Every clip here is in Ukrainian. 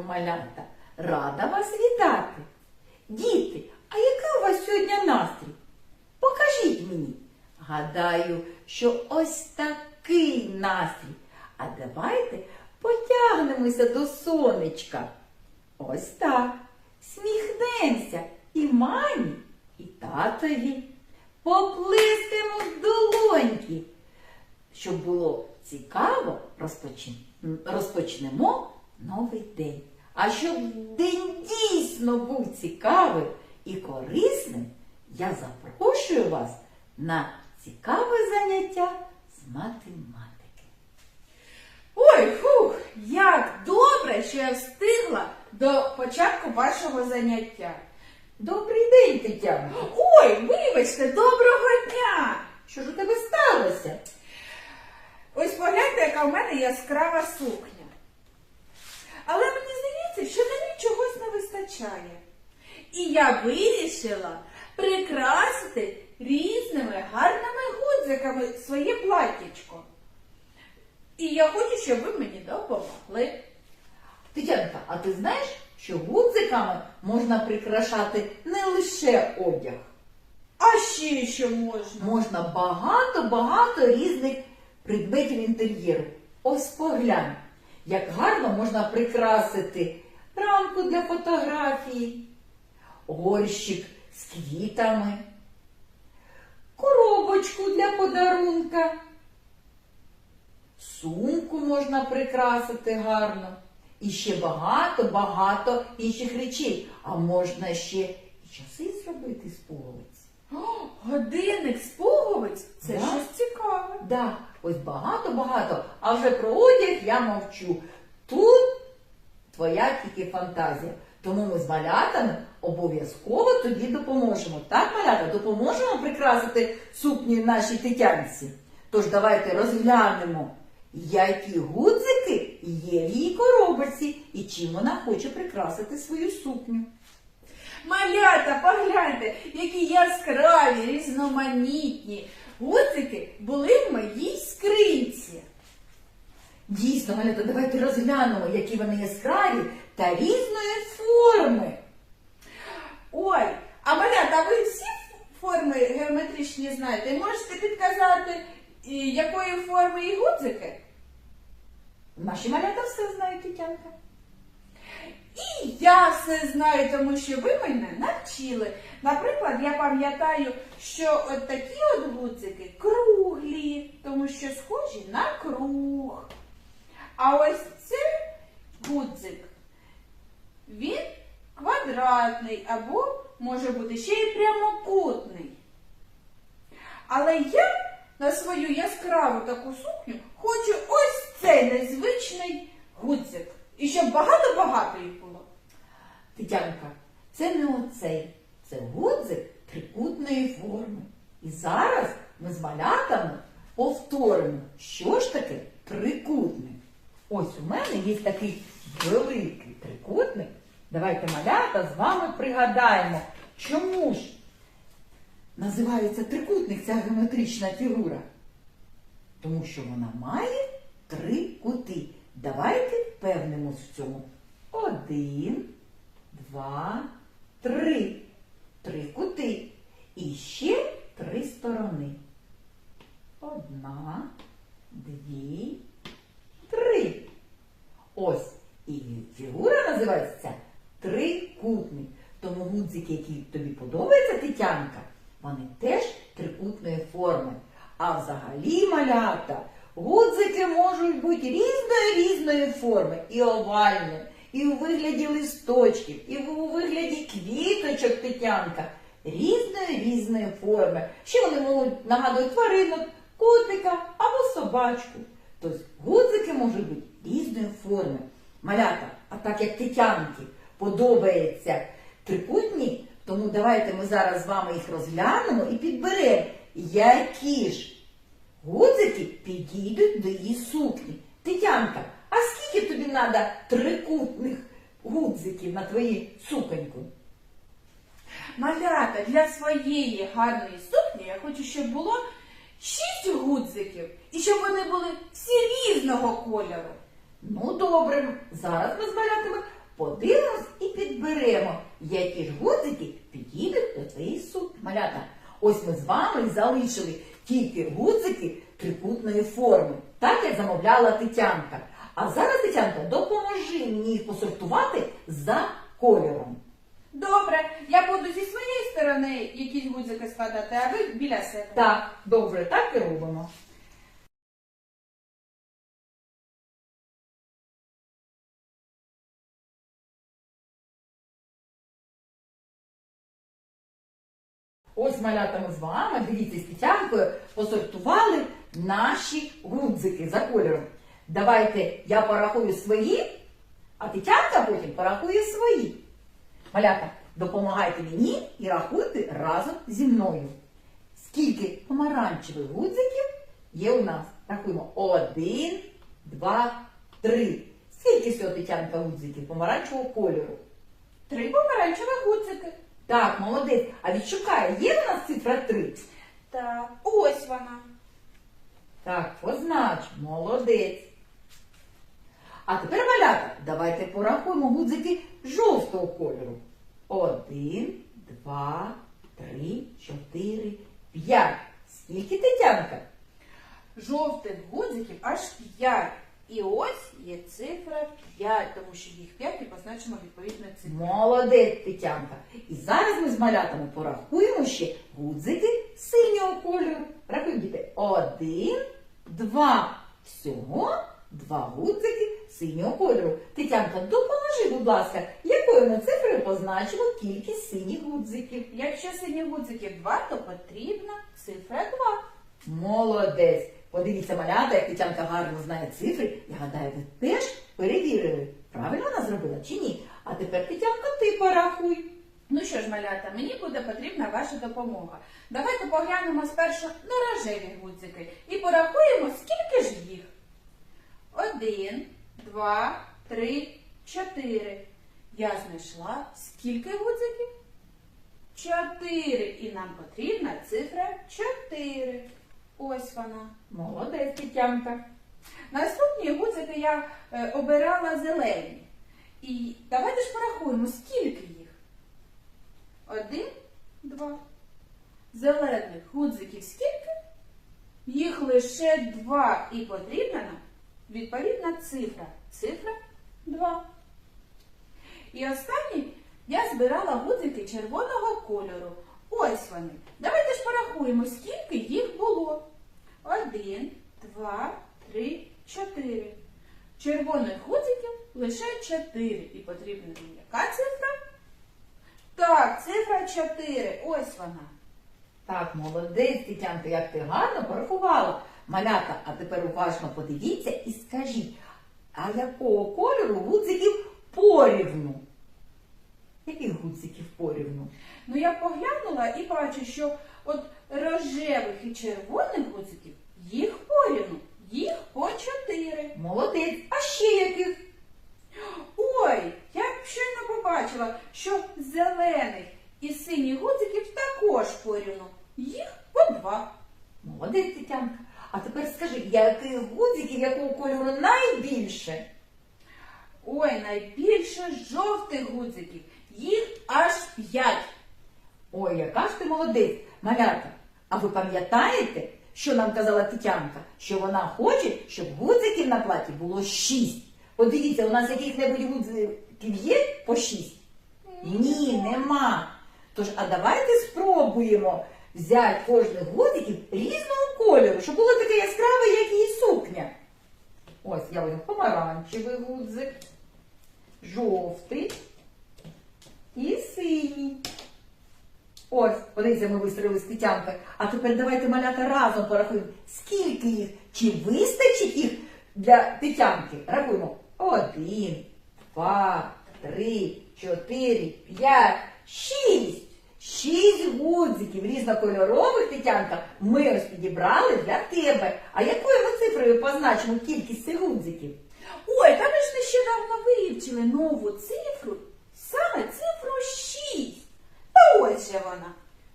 ранку, малята! Рада вас вітати! Діти, а який у вас сьогодні настрій? Покажіть мені. Гадаю, що ось такий настрій. А давайте потягнемося до сонечка. Ось так. Сміхнемося і мамі, і татові. Поплескаємо в долоньки. Щоб було цікаво, розпочнемо новий день. А щоб день дійсно був цікавим і корисним, я запрошую вас на цікаве заняття з математики. Ой, фух, як добре, що я встигла до початку вашого заняття. Добрий день, Тетяна! Ой, вибачте, доброго дня! Що ж у тебе сталося? Ось погляньте, яка в мене яскрава сукня. Мені що мені чогось не вистачає. І я вирішила прикрасити різними гарними гудзиками своє платтячко. І я хочу, щоб ви мені допомогли. Тетянка, а ти знаєш, що гудзиками можна прикрашати не лише одяг. А ще що можна? Можна багато-багато різних предметів інтер'єру. Ось поглянь, як гарно можна прикрасити рамку для фотографії, горщик з квітами, коробочку для подарунка. Сумку можна прикрасити гарно. І ще багато-багато інших речей. А можна ще і часи зробити з пуговиць. О, годинник з пуговиць це Да. щось цікаве. Да, ось багато-багато. А вже про одяг я мовчу. Тут твоя тільки фантазія. Тому ми з малятами обов'язково тобі допоможемо. Так, малята, допоможемо прикрасити сукню нашій тетянці. Тож давайте розглянемо, які гудзики є в її коробочці і чим вона хоче прикрасити свою сукню. Малята, погляньте, які яскраві, різноманітні гудзики були в моїй скринці. Дійсно, малята, давайте розглянемо, які вони яскраві та різної форми. Ой, а малята, ви всі форми геометричні знаєте? Можете підказати, якої форми і гудзики? Наші малята все знають, Тетянка. І я все знаю, тому що ви мене навчили. Наприклад, я пам'ятаю, що от такі от гудзики круглі, тому що схожі на круг. А ось цей гудзик, він квадратний або може бути ще й прямокутний. Але я на свою яскраву таку сукню хочу ось цей незвичний гудзик. І щоб багато-багато їх було. Тетянка, це не оцей, це гудзик трикутної форми. І зараз ми з малятами повторимо, що ж таке трикутник. Ось у мене є такий великий трикутник. Давайте малята з вами пригадаємо, чому ж називається трикутник ця геометрична фігура. Тому що вона має три кути. Давайте впевнимось в цьому. Один, два, три. Три кути. І ще три сторони. Одна, дві, три. Ось. І фігура називається трикутник. Тому гудзики, які тобі подобаються, Тетянка, вони теж трикутної форми. А взагалі, малята, гудзики можуть бути різної різної форми. І овальної, і у вигляді листочків, і у вигляді квіточок Тетянка. Різної різної форми. Ще вони можуть нагадувати тваринок, котика або собачку. Тобто гудзики можуть бути різної форми. Малята, а так як Тетянки подобається трикутні, тому давайте ми зараз з вами їх розглянемо і підберемо, які ж гудзики підійдуть до її сукні. Тетянка, а скільки тобі треба трикутних гудзиків на твої суконьку? Малята, для своєї гарної сукні я хочу, щоб було шість гудзиків і щоб вони були всі різного кольору. Ну, добре, зараз ми з малятами подивимось і підберемо, які ж гудзики підійдуть до твоєї сукні. Малята, ось ми з вами залишили тільки гудзики трикутної форми, так як замовляла Тетянка. А зараз, Тетянка, допоможи мені їх посортувати за кольором. Добре, я буду зі своєї сторони якісь гудзики складати, а ви біля себе. Так, добре, так і робимо. Ось малята ми з вами, дивіться, з Тетянкою посортували наші гудзики за кольором. Давайте я порахую свої, а Тетянка потім порахує свої. Малята, допомагайте мені і рахуйте разом зі мною. Скільки помаранчевих гудзиків є у нас? Рахуємо. Один, два, три. Скільки всього Тетянка гудзиків помаранчевого кольору? Три помаранчеві гудзики. Так, молодець. А відшукає, є у нас цифра три? Так, ось вона. Так, познач, молодець. А тепер малята, давайте порахуємо гудзики жовтого кольору. Один, два, три, чотири, п'ять. Скільки Тетянка? Жовтих гудзиків аж п'ять. І ось є цифра 5, тому що їх 5 і позначимо відповідно цифру. Молодець, Тетянка. І зараз ми з малятами порахуємо ще гудзики синього кольору. Рахуємо, діти. Один, два. Всього два гудзики синього кольору. Тетянка, допоможи, будь ласка, якою ми цифрою позначимо кількість синіх гудзиків. Якщо синіх гудзиків 2, то потрібна цифра 2. Молодець. Подивіться, малята, як Тетянка гарно знає цифри. Я гадаю, ви теж перевірили, правильно вона зробила чи ні. А тепер, Тетянка, ти порахуй. Ну що ж, малята, мені буде потрібна ваша допомога. Давайте поглянемо спершу на рожеві гудзики і порахуємо, скільки ж їх. Один, два, три, чотири. Я знайшла скільки гудзиків? Чотири. І нам потрібна цифра чотири. Ось вона. Молодець, Тетянка. Наступні гудзики я е, обирала зелені. І давайте ж порахуємо, скільки їх. Один, два. Зелених гудзиків скільки? Їх лише два. І потрібна нам відповідна цифра. Цифра два. І останній я збирала гудзики червоного кольору. Ось вони. Давайте ж порахуємо, скільки їх було. Один, два, три, чотири. Червоних гудзиків лише чотири. І потрібна мені яка цифра? Так, цифра чотири. Ось вона. Так, молодець, Тетянка, як ти гарно порахувала. Малята, а тепер уважно подивіться і скажіть, а якого кольору гудзиків порівну? Яких гудзиків порівну? Ну я поглянула і бачу, що от рожевих і червоних гудзиків їх порівну. Їх по чотири. Молодець. А ще яких? Ой, я б щойно побачила, що зелених і синіх гудзиків також порівну. Їх по два. Молодець, Тетянка. А тепер скажи, яких гудзиків якого кольору найбільше? Ой, найбільше жовтих гудзиків. Їх аж п'ять. Ой, яка ж ти молодець, малята. А ви пам'ятаєте, що нам казала Тетянка? Що вона хоче, щоб гудзиків на платі було шість. Подивіться, у нас яких-небудь гудзиків є по шість? Ні, нема. Тож, а давайте спробуємо взяти кожних гудзиків різного кольору, щоб було таке яскраве, як її сукня. Ось я возьму помаранчевий гудзик, жовтий і синій. Ось, подивіться, ми вистроїли з Тетянкою. А тепер давайте малята разом порахуємо, скільки їх, чи вистачить їх для Тетянки. Рахуємо. Один, два, три, чотири, п'ять, шість. Шість гудзиків різнокольорових, Тетянка, ми ось для тебе. А якою ми цифрою позначимо кількість цих гудзиків? Ой, та ми ж нещодавно вивчили нову цифру, саме цифру 6. Та ось же вона.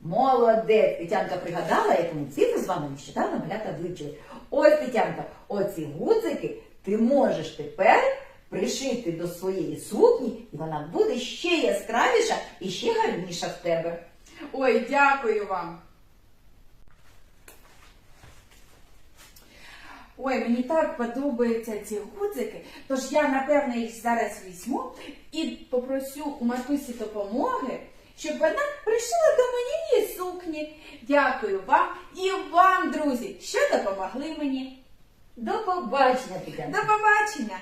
Молодець, Тетянка пригадала, яку ми цифру з вами нещодавно малята вивчили. Ось, Тетянка, оці гудзики ти можеш тепер пришити до своєї сукні, і вона буде ще яскравіша і ще гарніша в тебе. Ой, дякую вам. Ой, мені так подобаються ці гудзики, тож я, напевно, їх зараз візьму і попросю у матусі допомоги, щоб вона пришила до моєї сукні. Дякую вам і вам, друзі, що допомогли мені. До побачення, Тетяна. До побачення!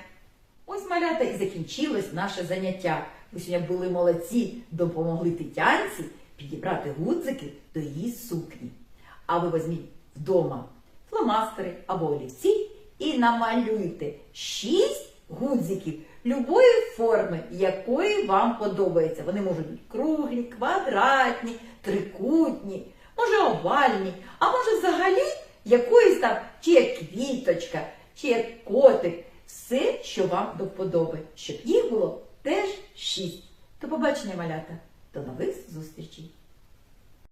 Ось малята і закінчилось наше заняття. Ви сьогодні були молодці, допомогли Тетянці підібрати гудзики до її сукні. А ви візьміть вдома фломастери або олівці і намалюйте шість гудзиків любої форми, якої вам подобається. Вони можуть бути круглі, квадратні, трикутні, може овальні, а може взагалі якоїсь там, чи як квіточка, чи як котик. Все, що вам до вподоби, щоб їх було теж шість. До побачення, малята. До нових зустрічей!